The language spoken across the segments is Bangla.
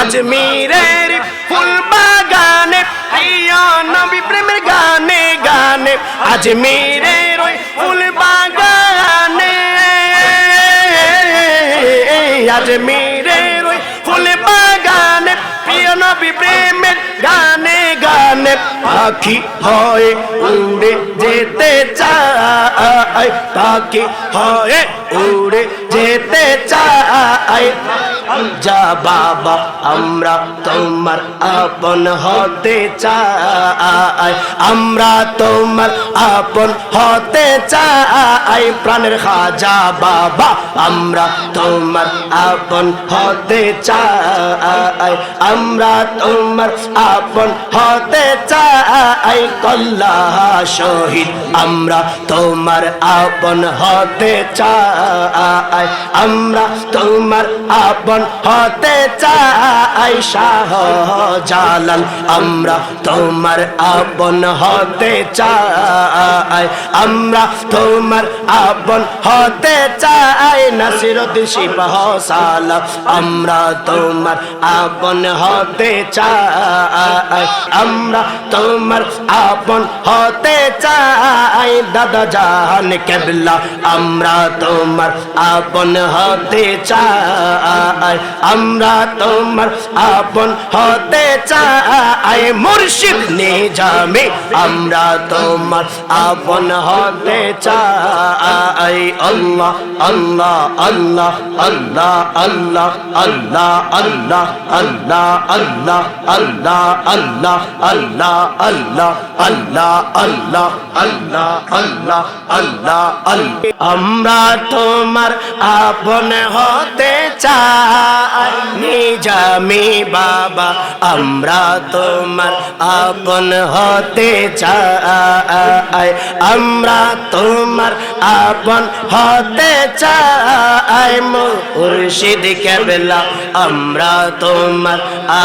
আজমিরের ফুল বাগানে, প্রিয় নবী প্রেমের গানে গানে। আজমিরের ওই ফুল বাগানে। আজমিরের ওই ফুল বাগানে, প্রিয় নবী প্রেমের গানে গানে। পাখি হয় উড়ে যেতে চায়, পাখি হয় উড়ে যেতে চায়। যা বাবা, আমরা তোমার আপন হতে চাই। আমরা তোমার আপন হতে চাই। প্রাণের খাজা বাবা, আমরা তোমার আপন হতে চাই। আমরা তোমার আপন হতে চাই। কল্লা শহীদ, আমরা তোমার আপন হতে চাই। আমরা তোমার আপন হতে চাই শাহ জালাল আমরা তোমার আপন হতে চাই। আমরা তোমার আপন হতে চাই, নাসিরুদ্দিন শিবাহ সালা আমরা তোমার আপন হতে চাই। আমরা তোমার আপন হতে চাই, দাদা জাহান কেবলা, আমরা তোমার আপন হতে চাই। আমরা তোমার আপন হতে চাই মুর্শিদ নিজামে আমরা তোমার আপন হতে চাই আল্লাহ আল্লাহ আল্লাহ আল্লাহ আল্লাহ আল্লাহ আল্লাহ আল্লাহ আল্লাহ আল্লাহ আল্লাহ আল্লাহ আল্লাহ আল্লাহ আল্লাহ আল্লাহ আল্লাহ আল্লাহ আল্লাহ আমরা তোমার আপন হতে চাই নিজামি বাবা আমরা তোমার আপন হতে চাই আমরা তোমার আপন হতে চাই মুর্শিদ কেবলা আমরা তোমার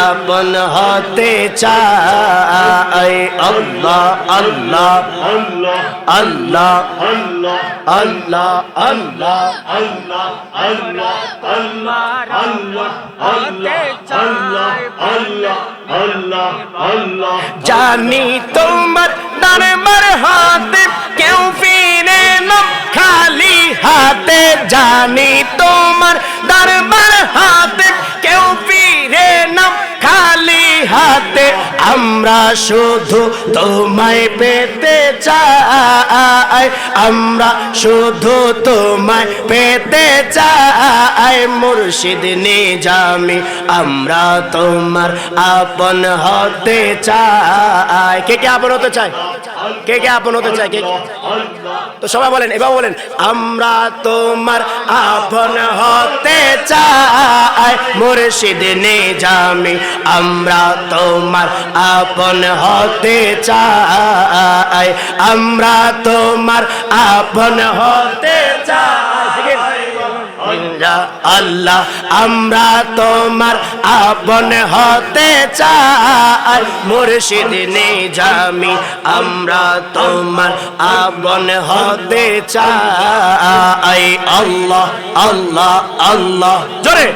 আপন হতে চাই আল্লাহ আল্লাহ আল্লাহ আল্লাহ আল্লাহ আল্লাহ আল্লাহ আল্লাহ আল্লাহ জানি তোমার দরবার হাতে কেউ ফিরে না খালি হাতে। জানি তোমার আমরা শুধু তোমায় পেতে চাই। আমরা শুধু তোমায় পেতে চাই। মুর্শিদ নিজামি, আমরা তোমার আপন হতে চাই। কে কে আপন হতে চায়? কে কে আপন হতে কে কে? তো সবাই বলেন, এবার বলেন, আমরা তোমার আপন হতে চাই। মুর্শিদ নিজামি, আমরা তোমার আপন হতে চাই। আমরা তোমার আপন হতে চাই। আল্লাহ আমরা তোমার আপন হতে চাই মুর্শিদ নিজামি আমরা তোমার আপন হতে চাই আল্লাহ আল্লাহ আল্লাহ জোরে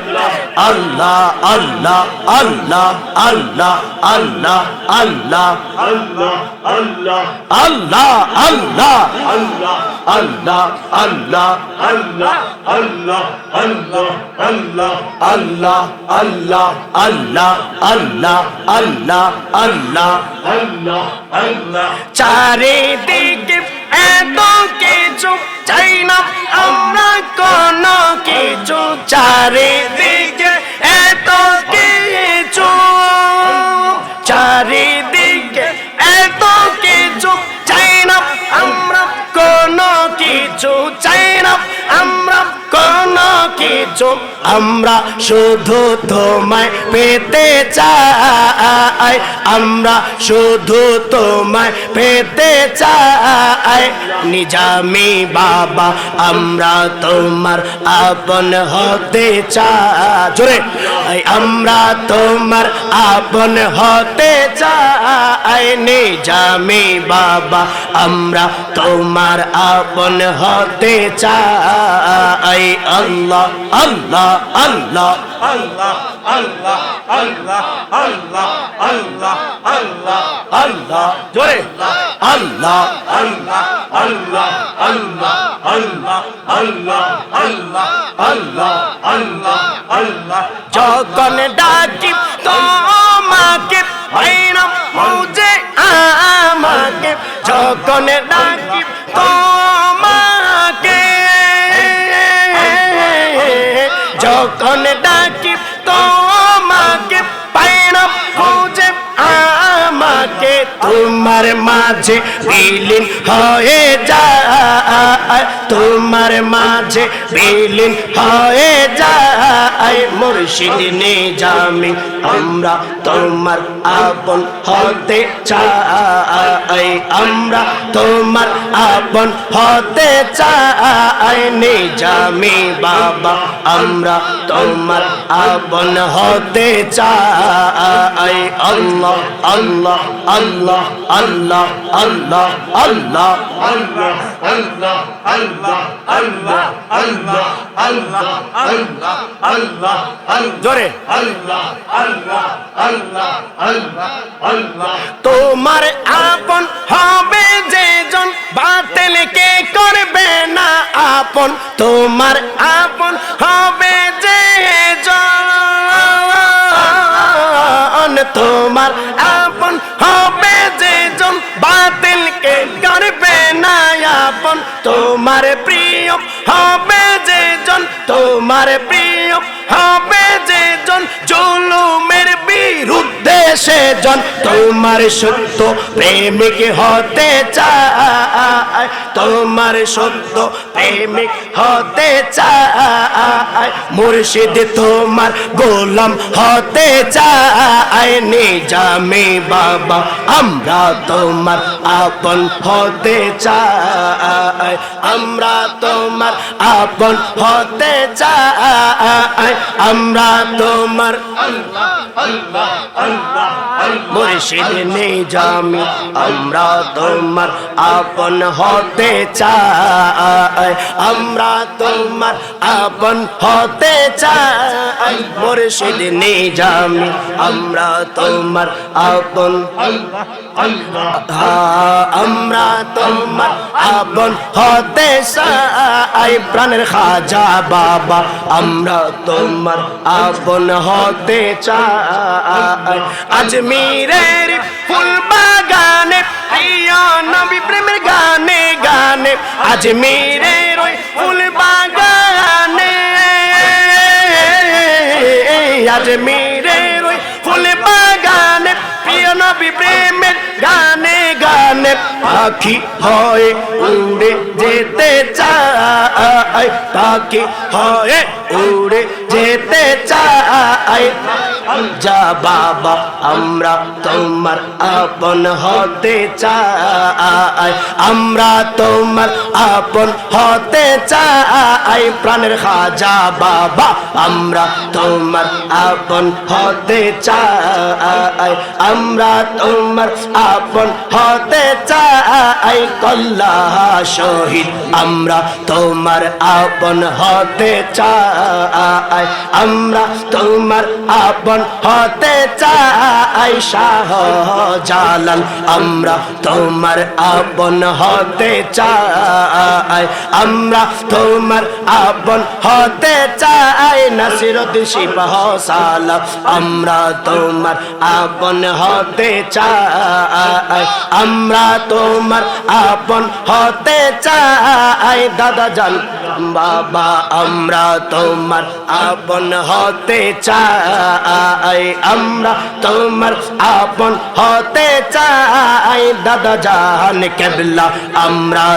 আল্লাহ আল্লাহ আল্লাহ আল্লাহ আল্লাহ আল্লাহ আল্লাহ আল্লাহ আল্লাহ আল্লাহ আল্লাহ আল্লাহ আল্লাহ আল্লাহ আল্লাহ আল্লাহ আল্লাহ আল্লাহ আল্লাহ আল্লাহ আল্লাহ আল্লাহ আল্লাহ। আল্লাহ আল্লাহ। চারিদিকে এত কিছু চাই না আমরা কোন কিছু। চারিদিকে এত আমরা শুধু তোমায় পেতে চাই। আমরা শুধু তোমায় পেতে চাই। নিজামি বাবা, আমরা তোমার আপন হতে চাই। আমরা তোমার আপন হতে চাই। নিজামি বাবা, আমরা তোমার আপন হতে চাই। আল্লাহ আল্লাহ আল্লাহ। আল্লাহ আল্লাহ আল্লাহ আল্লাহ আল্লাহ আল্লাহ আল্লাহ জোরে আল্লাহ আল্লাহ আল্লাহ আল্লাহ আল্লাহ আল্লাহ আল্লাহ আল্লাহ আল্লাহ আল্লাহ যখন ডাকি তোমাকে পাইনা মৌজে আমাকে। যখন ডাকি আমাকে তোমার মাঝে বিলীন হয়ে যায়। তোমার মাঝে বিলীন হয়ে যায়। মুর্শিদ নিজামি, আমরা তোমার আপন হতে চাই। আমরা তোমার আপন হতে চাই। নিজামি বাবা, আমরা তোমার আপন হতে চাই। আল্লাহ আল্লাহ আল্লাহ আল্লাহ আল্লাহ আল্লাহ আল্লাহ। আল্লাহ আল্লাহ আল্লাহ আল্লাহ আল্লাহ আল্লাহ আল্লাহ আল্লাহ জোরে আল্লাহ আল্লাহ আল্লাহ আল্লাহ আল্লাহ তোমার আপন হবে যে জন বাতিল কে করবে না আপন তোমার আপন হবে যে জন তোমার তোমার প্রিয় বিরুদ্ধে সে জন তোমার সত্য প্রেমিক হতে চায়। তোমার সত্য প্রেমিক হতে চায়। মুর্শিদ তোমার গোলাম হতে চায়। নিজামি বাবা, আমরা তোমার আপন হতে চাই আমরা তোমার আপন হতে চাই আমরা তোমার মুর্শিদ নিজামি আমরা তোমার আপন হতে চাই। আমরা তোমার আপন হতে চাই। মুর্শিদ নিজামি, আমরা তোমার আপন। আমরা তোমার আপন হতে চাই। প্রাণের খাজা বাবা, আমরা তোমার আপন হতে চাই। আজমিরের ফুল বাগানে প্রিয় নবী প্রেমের গানে গানে আজমিরের ওই ফুল বাগানে। আজমিরের ওই ফুল বাগানে, প্রিয় নবী প্রেমের গানে গানে পাখি হয় উড়ে যেতে চাই পাখি হয় উড়ে যেতে চাই যা বাবা আমরা তোমার আপন হতে চাই। আমরা তোমার আপন হতে চাই প্রাণের খাজা বাবা। আমরা তোমার আপন হতে চাই, আমরা তোমার আপন হতে চাই কল্লা শহীদ। আমরা তোমার আপন হতে চাই, আমরা তোমার আপন হতে চাই শাহ জালাল আমরা তোমার আপন হতে চাই। আমরা তোমার আপন হতে চাই। নাসিরুদ্দিন শিবাহ সালা আমরা তোমার আপন হতে চাই। আমরা তোমার আপন হতে চাই। দাদা জান, বাবা, আমরা তোমার আপন হতে চাই। আমরা তোমার আপন হতে চাই। দাদা জান, কেবলা, আমরা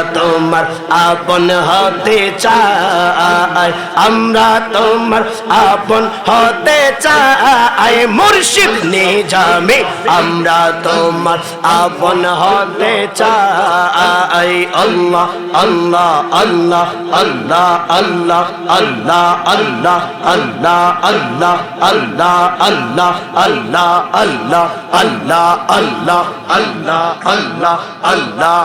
তোমার আপন হতে চাই আমরা তোমার আপন হতে চাই মুর্শিদ নিজামে আমরা তোমার আপন হতে চাই আল্লাহ আল্লাহ আল্লাহ আল্লাহ আল্লাহ আল্লাহ আল্লাহ আল্লাহ আল্লাহ আল্লাহ আল্লাহ আল্লাহ আল্লাহ আল্লাহ আল্লাহ আল্লাহ আল্লাহ আল্লাহ আল্লাহ